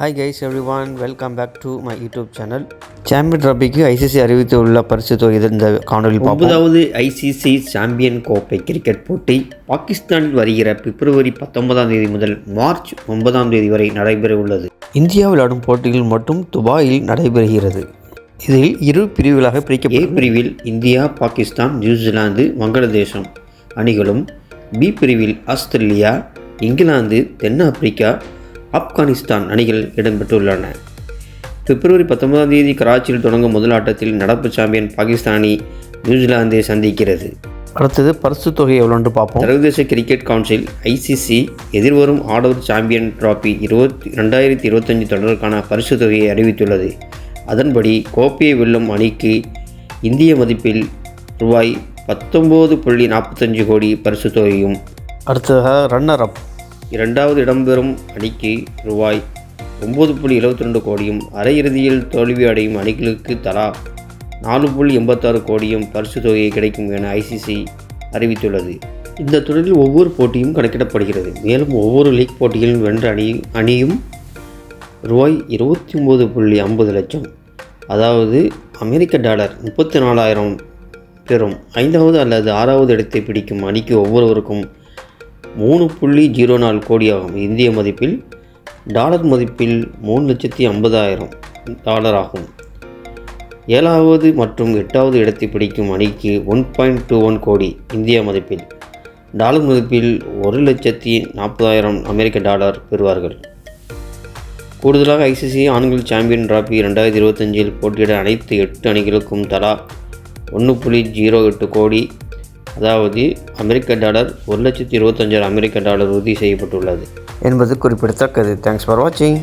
Hi guys every one welcome back to my YouTube channel champion ட்ராபிக்கு ICC அறிவித்துள்ள பரிசு தொகை இந்த காணொலி ஒன்பதாவது ஐசிசி சாம்பியன் கோப்பை கிரிக்கெட் போட்டி பாகிஸ்தானில் வருகிற பிப்ரவரி பத்தொன்பதாம் தேதி முதல் மார்ச் ஒன்பதாம் தேதி வரை நடைபெற உள்ளது இந்தியா விளையாடும் போட்டிகள் மட்டும் துபாயில் நடைபெறுகிறது. இதில் இரு பிரிவுகளாக பிரிக்க ஏ பிரிவில் இந்தியா பாகிஸ்தான் நியூசிலாந்து வங்காளதேசம் அணிகளும் பி பிரிவில் ஆஸ்திரேலியா இங்கிலாந்து தென்னாப்பிரிக்கா ஆப்கானிஸ்தான் அணிகள் இடம்பெற்றுள்ளன. பிப்ரவரி பத்தொன்பதாம் தேதி கராச்சியில் தொடங்கும் முதல் ஆட்டத்தில் நடப்பு சாம்பியன் பாகிஸ்தான் நியூசிலாந்தை சந்திக்கிறது. அடுத்தது பரிசு தொகை எவ்வளோன்னு பார்ப்போம். சர்வதேச கிரிக்கெட் கவுன்சில் ஐசிசி எதிர்வரும் ஆடவர் சாம்பியன் டிராபி இருபத்தி ரெண்டாயிரத்தி இருபத்தஞ்சு தொடருக்கான பரிசு தொகையை அறிவித்துள்ளது. அதன்படி கோப்பையை வெல்லும் அணிக்கு இந்திய மதிப்பில் ரூபாய் பத்தொம்போது புள்ளி நாற்பத்தஞ்சு கோடி பரிசு தொகையும். அடுத்ததாக ரன்னர் அப் இரண்டாவது இடம்பெறும் அணிக்கு ரூபாய் ஒம்பது புள்ளி எழுபத்தி ரெண்டு கோடியும் அரையிறுதியில் தோல்வி அடையும் அணிகளுக்கு தலா நாலு புள்ளி எண்பத்தாறு கோடியும் பரிசு தொகையை கிடைக்கும் என ஐசிசி அறிவித்துள்ளது. இந்த தொடரில் ஒவ்வொரு போட்டியும் கணக்கிடப்படுகிறது. மேலும் ஒவ்வொரு லீக் போட்டியிலும் வென்ற அணி அணியும் ரூபாய் இருபத்தி ஒம்பது புள்ளி ஐம்பது லட்சம். அதாவது அமெரிக்க டாலர் முப்பத்தி நாலாயிரம் பெறும். ஐந்தாவது அல்லது ஆறாவது இடத்தை பிடிக்கும் அணிக்கு ஒவ்வொருவருக்கும் மூணு புள்ளி ஜீரோ நாலு கோடி ஆகும் இந்திய மதிப்பில் டாலர் மதிப்பில் மூணு லட்சத்தி ஐம்பதாயிரம் டாலர் ஆகும் ஏழாவது மற்றும் எட்டாவது இடத்தை பிடிக்கும் அணிக்கு ஒன் பாயிண்ட் டூ ஒன் கோடி இந்திய மதிப்பில். டாலர் மதிப்பில் ஒரு லட்சத்தி நாற்பதாயிரம் அமெரிக்க டாலர் பெறுவார்கள். கூடுதலாக ஐசிசி ஆண்கள் சாம்பியன் டிராபி ரெண்டாயிரத்தி இருபத்தஞ்சில் போட்டியிட அனைத்து எட்டு அணிகளுக்கும் தலா ஒன்று புள்ளி ஜீரோ எட்டு கோடி அதாவது அமெரிக்க டாலர் ஒரு லட்சத்தி இருபத்தஞ்சாயிரம் அமெரிக்க டாலர் உறுதி செய்யப்பட்டுள்ளது. என்பது குறிப்பிடத்தக்கது. தேங்க்ஸ் ஃபார் வாட்சிங்